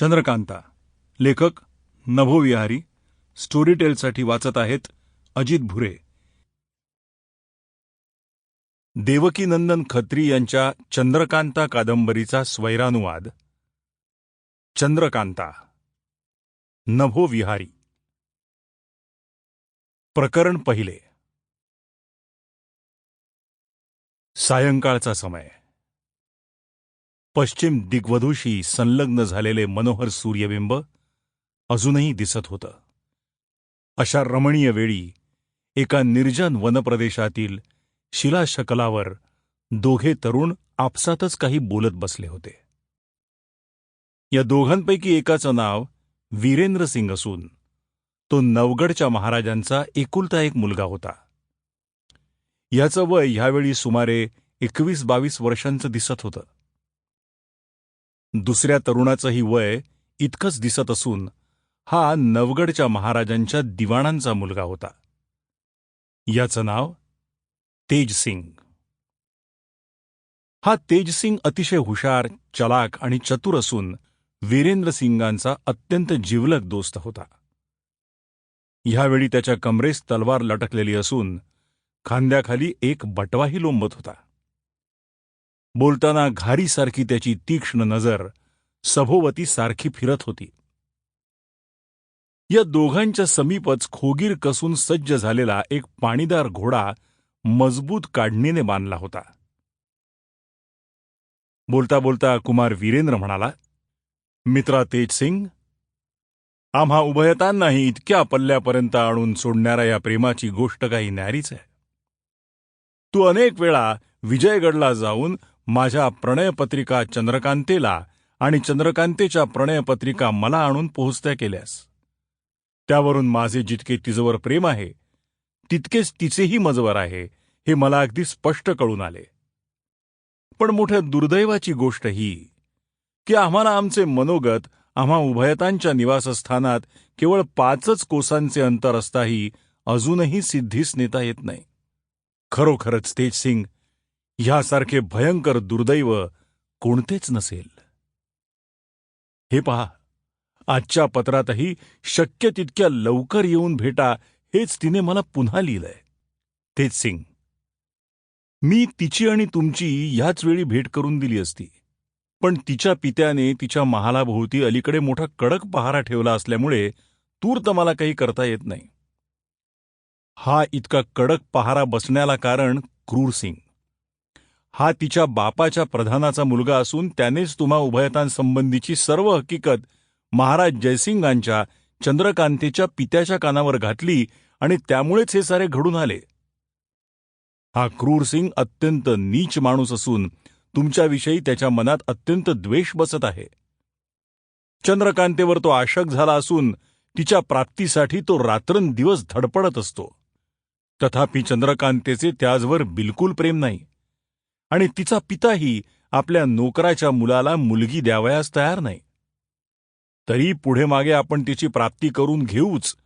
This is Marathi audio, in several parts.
चंद्रकांता लेखक नभोविहारी स्टोरी टेलसाठी वाचत आहेत अजित भुरे. देवकीनंदन खत्री यांच्या चंद्रकांता कादंबरीचा स्वैरानुवाद. चंद्रकांता नभोविहारी प्रकरण पहिले. सायंकाळचा समय. पश्चिम दिग्वधूशी संलग्न झालेले मनोहर सूर्यबिंब अजूनही दिसत होतं. अशा रमणीय वेळी एका निर्जन वनप्रदेशातील शिलाशकलावर दोघे तरुण आपसातच काही बोलत बसले होते. या दोघांपैकी एकाचं नाव वीरेंद्र सिंग असून तो नवगडच्या महाराजांचा एकुलता एक मुलगा होता. याचं वय ह्यावेळी सुमारे एकवीस बावीस वर्षांचं दिसत होतं. दुसऱ्या तरुणाचंही वय इतकंच दिसत असून हा नवगडच्या महाराजांच्या दिवाणांचा मुलगा होता. याचं नाव तेजसिंग. हा तेजसिंग अतिशय हुशार चलाक आणि चतुर असून वीरेंद्र सिंगांचा अत्यंत जिवलग दोस्त होता. ह्यावेळी त्याच्या कमरेस तलवार लटकलेली असून खांद्याखाली एक बटवाही लोंबत होता. बोलताना घारीसारखी त्याची तीक्ष्ण नजर सभोवती सारखी फिरत होती. या दोघांच्या समीपच खोगीर कसून सज्ज झालेला एक पाणीदार घोडा मजबूत काढणीने बांधला होता. बोलता बोलता कुमार वीरेंद्र म्हणाला मित्रा तेजसिंग आम्हा उभयतांनाही इतक्या पल्ल्यापर्यंत आणून सोडणाऱ्या या प्रेमाची गोष्ट काही न्यारीच आहे. तू अनेक वेळा विजयगडला जाऊन माझ्या प्रणयपत्रिका चंद्रकांतेला आणि चंद्रकांतेच्या प्रणयपत्रिका मला आणून पोहोचत्या केल्यास. त्यावरून माझे जितके तिजवर प्रेम आहे तितकेच तिचेही मजवर आहे हे मला अगदी स्पष्ट कळून आले. पण मोठ्या दुर्दैवाची गोष्ट ही की आम्हाला आमचे मनोगत आम्हा उभयतांच्या निवासस्थानात केवळ पाचच कोसांचे अंतर असताही अजूनही सिद्धीस नेता येत नाही. खरोखरच तेज सिंग ह्यासारखे भयंकर दुर्दैव कोणतेच नसेल. हे पहा आजच्या पत्रातही शक्य तितक्या लवकर येऊन भेटा हेच तिने मला पुन्हा लिहिलंय. तेज सिंग मी तिची आणि तुमची ह्याच वेळी भेट करून दिली असती पण तिच्या पित्याने तिच्या महालाभोवती अलीकडे मोठा कडक पहारा ठेवला असल्यामुळे तूर्त मला काही करता येत नाही. हा इतका कडक पहारा बसण्याला कारण क्रूर सिंग. हा तिच्या बापाच्या प्रधानाचा मुलगा असून त्यानेच तुम्हा उभयतांसंबंधीची सर्व हकीकत महाराज जयसिंगांच्या चंद्रकांतेच्या पित्याच्या कानावर घातली आणि त्यामुळेच हे सारे घडून आले. हा क्रूर सिंग अत्यंत नीच माणूस असून तुमच्याविषयी त्याच्या मनात अत्यंत द्वेष बसत आहे. चंद्रकांतेवर तो आशक झाला असून तिच्या प्राप्तीसाठी तो रात्रंदिवस धडपडत असतो. तथापि चंद्रकांतेचे त्याचवर बिलकुल प्रेम नाही. आणि तिचा पिताही आपल्या नोकराच्या मुलाला मुलगी द्यावयास तयार नाही. तरी पुढे मागे आपण तिची प्राप्ती करून घेऊच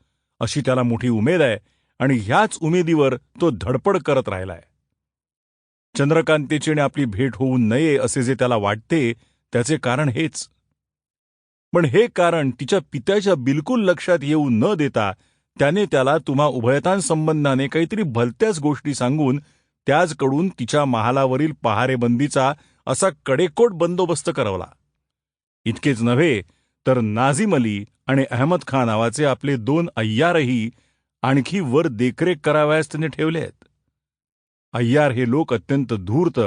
अशी त्याला मोठी उमेद आहे आणि ह्याच उमेदीवर तो धडपड करत राहिलाय. चंद्रकांतेची आणि आपली भेट होऊ नये असे जे त्याला वाटते त्याचे कारण हेच. पण हे कारण तिच्या पित्याच्या बिलकुल लक्षात येऊ न देता त्याने त्याला तुम्हा उभयतांसंबंधाने काहीतरी भलत्याच गोष्टी सांगून त्याचकडून तिच्या महालावरील पहारेबंदीचा असा कडेकोट बंदोबस्त करवला. इतकेच नव्हे तर नाझिम अली आणि अहमद खान नावाचे आपले दोन अय्यारही आणखी वर देखरेख करावयास त्याने ठेवले आहेत. अय्यार हे लोक अत्यंत धूर्त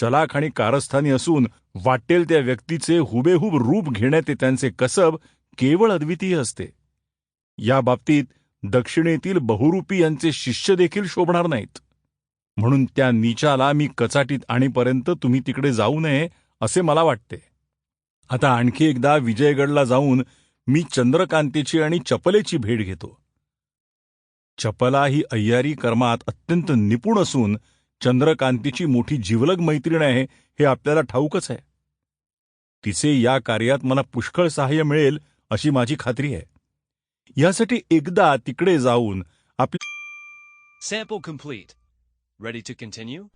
चलाख आणि कारस्थानी असून वाटेल त्या व्यक्तीचे हुबेहूब रूप घेण्याचे त्यांचे कसब केवळ अद्वितीय असते. या बाबतीत दक्षिणेतील बहुरूपी यांचे शिष्य देखील शोभणार नाहीत. म्हणून त्या नीचाला मी कचाटीत आणीपर्यंत तुम्ही तिकडे जाऊ नये असे मला वाटते. आता आणखी एकदा विजयगडला जाऊन मी चंद्रकांतेची आणि चपलेची भेट घेतो. चपला ही अय्यारी कर्मात अत्यंत निपुण असून चंद्रकांतीची मोठी जिवलग मैत्रीण आहे हे आपल्याला ठाऊकच आहे. तिचे या कार्यात मला पुष्कळ सहाय्य मिळेल अशी माझी खात्री आहे. यासाठी एकदा तिकडे जाऊन आपली sample complete Ready to continue?